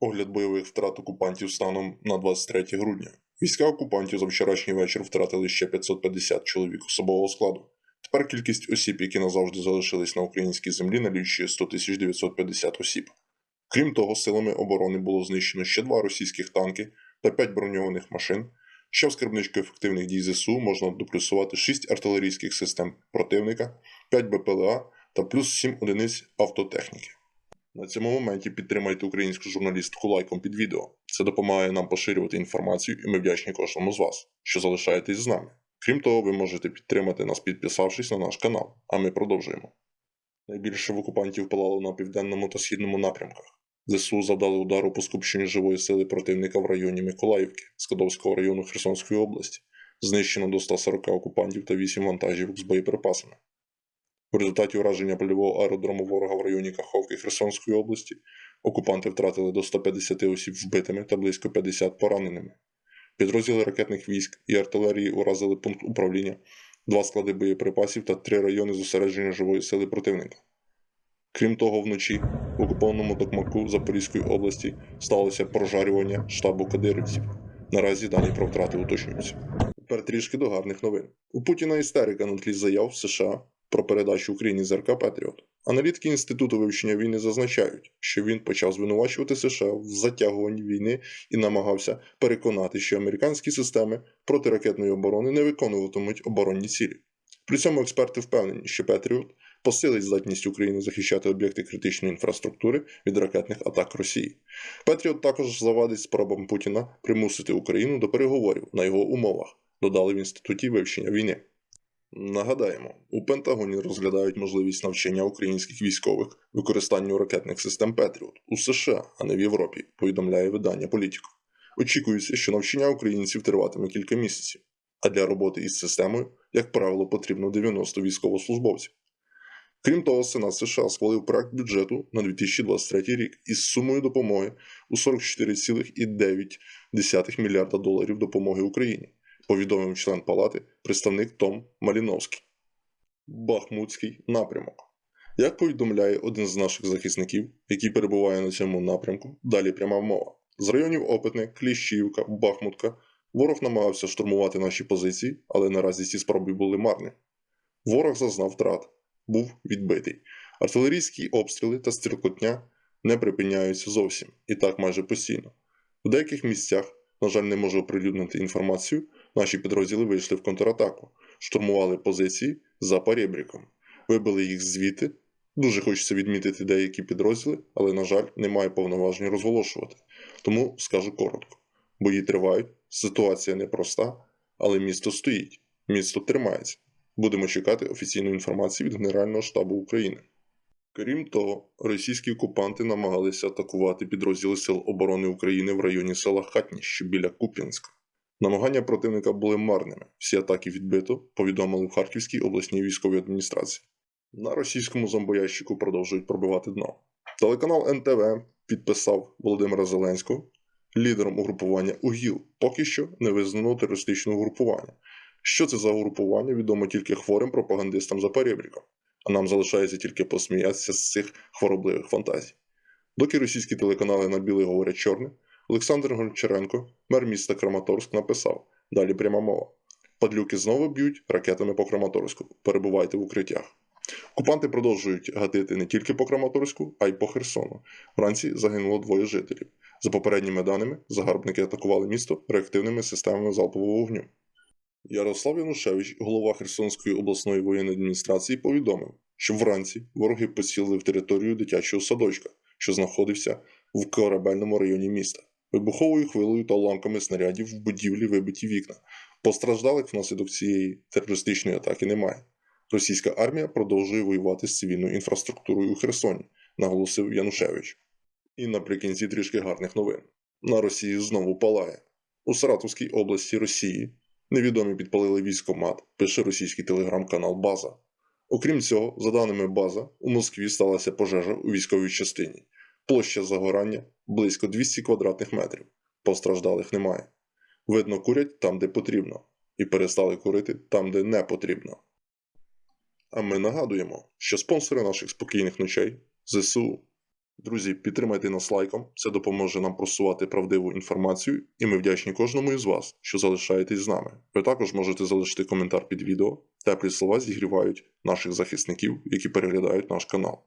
Огляд бойових втрат окупантів станом на 23 грудня. Війська окупантів за вчорашній вечір втратили ще 550 чоловік особового складу. Тепер кількість осіб, які назавжди залишились на українській землі, налічує 100 950 осіб. Крім того, силами оборони було знищено ще два російських танки та 5 броньованих машин. Ще в скарбничку ефективних дій ЗСУ можна доплюсувати 6 артилерійських систем противника, 5 БПЛА та плюс 7 одиниць автотехніки. На цьому моменті підтримайте українську журналістку лайком під відео. Це допомагає нам поширювати інформацію, і ми вдячні кожному з вас, що залишаєтесь з нами. Крім того, ви можете підтримати нас, підписавшись на наш канал, а ми продовжуємо. Найбільше в окупантів палало на південному та східному напрямках. ЗСУ завдали удару по скупченню живої сили противника в районі Миколаївки, Скадовського району Херсонської області. Знищено до 140 окупантів та 8 вантажівок з боєприпасами. В результаті ураження польового аеродрому ворога в районі Каховки Херсонської області окупанти втратили до 150 осіб вбитими та близько 50 пораненими. Підрозділи ракетних військ і артилерії уразили пункт управління, два склади боєприпасів та три райони зосередження живої сили противника. Крім того, вночі в окупованому Токмаку Запорізької області сталося прожарювання штабу кадирівців. Наразі дані про втрати уточнюються. Тепер трішки до гарних новин. У Путіна істерика на тлі заяв США про передачу Україні ЗРК Петріот. Аналітики Інституту вивчення війни зазначають, що він почав звинувачувати США в затягуванні війни і намагався переконати, що американські системи протиракетної оборони не виконуватимуть оборонні цілі. При цьому експерти впевнені, що Петріот посилить здатність України захищати об'єкти критичної інфраструктури від ракетних атак Росії. Петріот також завадить спробам Путіна примусити Україну до переговорів на його умовах, додали в інституті вивчення війни. Нагадаємо, у Пентагоні розглядають можливість навчання українських військових використанню ракетних систем Петріот у США, а не в Європі, повідомляє видання Політико. Очікується, що навчання українців триватиме кілька місяців, а для роботи із системою, як правило, потрібно 90 військовослужбовців. Крім того, Сенат США схвалив проект бюджету на 2023 рік із сумою допомоги у 44,9 мільярда доларів допомоги Україні повідомив член палати представник Том Маліновський. Бахмутський напрямок. Як повідомляє один з наших захисників, який перебуває на цьому напрямку, далі пряма мова. З районів Опитне, Кліщівка, Бахмутка ворог намагався штурмувати наші позиції, але наразі ці спроби були марні. Ворог зазнав втрат, був відбитий. Артилерійські обстріли та стрілкотня не припиняються зовсім і так майже постійно. В деяких місцях, на жаль, не можу оприлюднити інформацію, Наші підрозділи вийшли в контратаку, штурмували позиції за перебріком, вибили їх звідти. Дуже хочеться відмітити деякі підрозділи, але, на жаль, немає повноважень розголошувати. Тому скажу коротко: бої тривають, ситуація непроста, але місто стоїть, місто тримається. Будемо чекати офіційної інформації від Генерального штабу України. Крім того, російські окупанти намагалися атакувати підрозділи Сил оборони України в районі села Хатніще біля Куп'янська. Намагання противника були марними. Всі атаки відбито, повідомили в Харківській обласній військовій адміністрації. На російському зомбоящику продовжують пробивати дно. Телеканал НТВ підписав Володимира Зеленського лідером угрупування УГІЛ, поки що не визнаного терористичного угрупування. Що це за угрупування, відомо тільки хворим пропагандистам за перебріком, а нам залишається тільки посміятися з цих хворобливих фантазій. Доки російські телеканали на біле говорять чорне, Олександр Гончаренко, мер міста Краматорськ, написав: далі пряма мова. Падлюки знову б'ють ракетами по Краматорську. Перебувайте в укриттях. Окупанти продовжують гатити не тільки по Краматорську, а й по Херсону. Вранці загинуло двоє жителів. За попередніми даними, загарбники атакували місто реактивними системами залпового вогню. Ярослав Янушевич, голова Херсонської обласної воєнної адміністрації, повідомив, що вранці вороги поцілили в територію дитячого садочка, що знаходився в корабельному районі міста. Вибуховою хвилею та уламками снарядів в будівлі вибиті вікна. Постраждалих внаслідок цієї терористичної атаки немає. Російська армія продовжує воювати з цивільною інфраструктурою у Херсоні, наголосив Янушевич. І наприкінці трішки гарних новин. На Росії знову палає. У Саратовській області Росії невідомі підпалили військомат, пише російський телеграм-канал База. Окрім цього, за даними База, у Москві сталася пожежа у військовій частині. Площа загорання близько 200 квадратних метрів. Постраждалих немає. Видно, курять там, де потрібно, і перестали курити там, де не потрібно. А ми нагадуємо, що спонсори наших спокійних ночей ЗСУ. Друзі, підтримайте нас лайком, це допоможе нам просувати правдиву інформацію, і ми вдячні кожному із вас, що залишаєтесь з нами. Ви також можете залишити коментар під відео. Теплі слова зігрівають наших захисників, які переглядають наш канал.